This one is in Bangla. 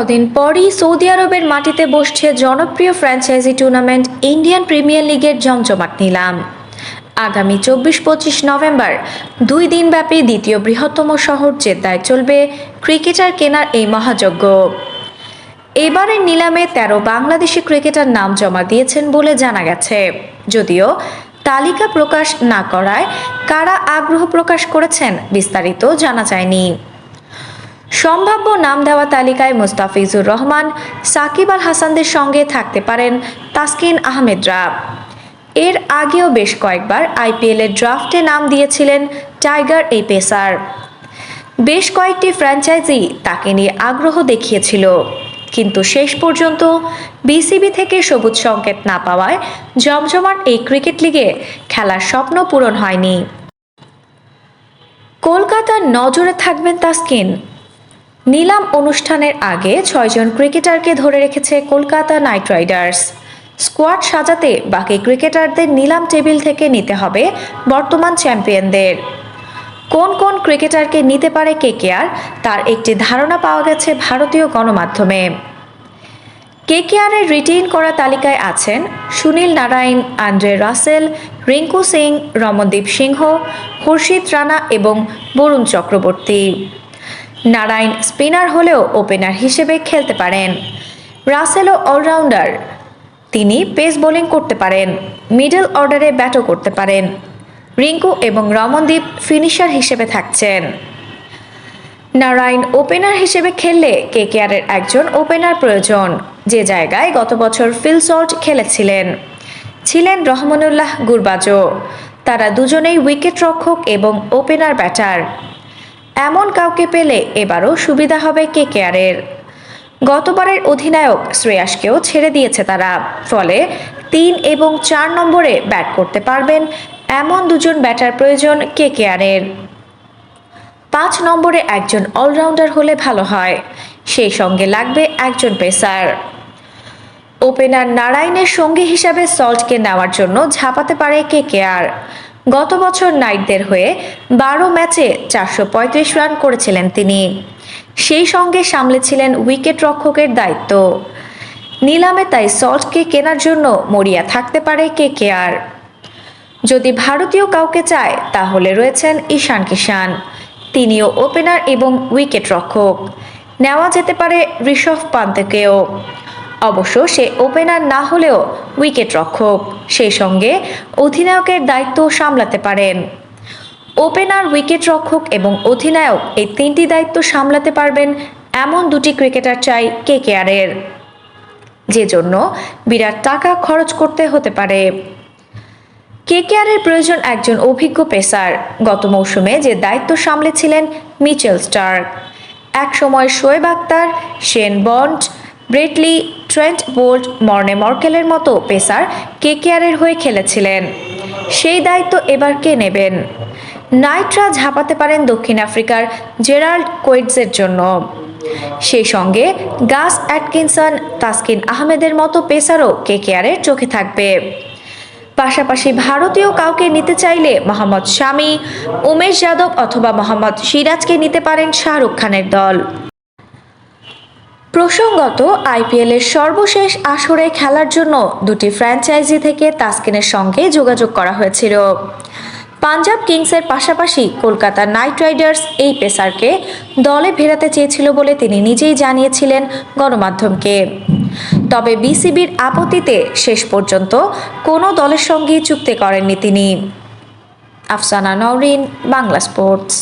কদিন পরই সৌদি আরবের মাটিতে বসছে জনপ্রিয় ফ্র্যাঞ্চাইজি টুর্নামেন্ট ইন্ডিয়ান প্রিমিয়ার লিগের জমজমাট নিলাম। আগামী চব্বিশ পঁচিশ নভেম্বর, দুই দিনব্যাপী দ্বিতীয় বৃহত্তম শহর জেদ্দায় চলবে ক্রিকেটার কেনার এই মহাযজ্ঞ। এবারের নিলামে তেরো বাংলাদেশি ক্রিকেটার নাম জমা দিয়েছেন বলে জানা গেছে। যদিও তালিকা প্রকাশ না করায় কারা আগ্রহ প্রকাশ করেছেন বিস্তারিত জানা যায়নি। সম্ভাব্য নাম দেওয়া তালিকায় মুস্তাফিজুর রহমান, সাকিব আল হাসানদের সঙ্গে থাকতে পারেন তাসকিন আহমেদরা। এর আগেও বেশ কয়েকবার আইপিএলের ড্রাফটে নাম দিয়েছিলেন টাইগার এই পেসার। বেশ কয়েকটি ফ্র্যাঞ্চাইজি তাকে নিয়ে আগ্রহ দেখিয়েছিল। কিন্তু শেষ পর্যন্ত বিসিবি থেকে সবুজ সংকেত না পাওয়ায় জমজমাট এই ক্রিকেট লিগে খেলার স্বপ্ন পূরণ হয়নি। কলকাতার নজরে থাকবেন তাসকিন। নিলাম অনুষ্ঠানের আগে ছয়জন ক্রিকেটারকে ধরে রেখেছে কলকাতা নাইট রাইডার্স। স্কোয়াড সাজাতে বাকি ক্রিকেটারদের নিলাম টেবিল থেকে নিতে হবে বর্তমান চ্যাম্পিয়নদের। কোন কোন ক্রিকেটারকে নিতে পারে কেকেআর তার একটি ধারণা পাওয়া গেছে ভারতীয় গণমাধ্যমে। কেকেআরের রিটেইন করা তালিকায় আছেন সুনীল নারায়ণ, আন্দ্রে রাসেল, রিঙ্কু সিং, রমনদীপ সিংহ, খুরশিদ রানা এবং বরুণ চক্রবর্তী। নারায়ণ স্পিনার হলেও ওপেনার হিসেবে খেলতে পারেন। রাসেলও অলরাউন্ডার, তিনি পেস বোলিং করতে পারেন, মিডল অর্ডারে ব্যাটও করতে পারেন। রিঙ্কু এবং রমনদীপ ফিনিশার হিসেবে থাকছেন। নারায়ণ ওপেনার হিসেবে খেললে কেকেআরের একজন ওপেনার প্রয়োজন। যে জায়গায় গত বছর ফিলসল্ট খেলেছিলেন, ছিলেন রহমানুল্লাহ গুরবাজো। তারা দুজনেই উইকেট রক্ষক এবং ওপেনার ব্যাটার। এমন কাউকে পেলে এবারও সুবিধা হবে কেকেআরের। গতবারের অধিনায়ক শ্রেয়াসকেও ছেড়ে দিয়েছে তারা। ফলে তিন এবং চার নম্বরে ব্যাট করতে পারবেন এমন দুজন ব্যাটার প্রয়োজন কেকেআরের। পাঁচ নম্বরে একজন অলরাউন্ডার হলে ভালো হয়, সেই সঙ্গে লাগবে একজন পেসার। ওপেনার নারায়ণের সঙ্গী হিসাবে সল্টকে নেওয়ার জন্য ঝাঁপাতে পারে কেকেআর। গত বছর নাইটদের হয়ে বারো ম্যাচে চারশো পঁয়ত্রিশ রান করেছিলেন তিনি। সেই সঙ্গে সামলেছিলেন উইকেট রক্ষকের দায়িত্ব। নিলামে তাই সল্টকে কেনার জন্য মরিয়া থাকতে পারে কেকেআর যদি ভারতীয় কাউকে চায়, তাহলে রয়েছেন ঈশান কিষান। তিনিও ওপেনার এবং উইকেট রক্ষক। নেওয়া যেতে পারে ঋষভ পান্তেকেও। অবশ্য সে ওপেনার না হলেও উইকেট রক্ষক। সেই সঙ্গে অধিনায়কের দায়িত্ব সামলাতে পারেন। ওপেনার উইকেট রক্ষক এবং অধিনায়ক এই তিনটি দায়িত্ব সামলাতে পারবেন এমন দুটি ক্রিকেটার চাই কেকেআরের যে জন্য বিরাট টাকা খরচ করতে হতে পারে। কেকেআরের প্রয়োজন একজন অভিজ্ঞ পেসার গত মৌসুমে যে দায়িত্ব সামলেছিলেন মিচেল স্টার্ক। এক সময় Shoaib Akhtar, Shane Bond Brett Lee Trent Boult Morne মর্কেলের মতো পেসার কেকেআরের হয়ে খেলেছিলেন। সেই দায়িত্ব এবার কে নেবেন? নাইটরা ঝাঁপাতে পারেন দক্ষিণ আফ্রিকার জেরাল্ড কোয়েটসের জন্য। সেই সঙ্গে গাস অ্যাটকিনসন, তাসকিন আহমেদের মতো পেসারও কেকেআরের চোখে থাকবে। পাশাপাশি ভারতীয় কাউকে নিতে চাইলে মোহাম্মদ শামি, উমেশ যাদব অথবা মোহাম্মদ সিরাজকে নিতে পারেন শাহরুখ খানের দল। প্রসঙ্গত আইপিএলের সর্বশেষ আসরে খেলার জন্য দুটি ফ্র্যাঞ্চাইজি থেকে তাসকিনের সঙ্গে যোগাযোগ করা হয়েছিল। পাঞ্জাব কিংসের পাশাপাশি কলকাতা নাইট রাইডার্স এই পেসারকে দলে ফেরাতে চেয়েছিল বলে তিনি নিজেই জানিয়েছিলেন গণমাধ্যমকে। তবে বিসিবির আপত্তিতে শেষ পর্যন্ত কোনো দলের সঙ্গেই চুক্তি করেননি তিনি। আফসানা নওরিন, বাংলা স্পোর্টস।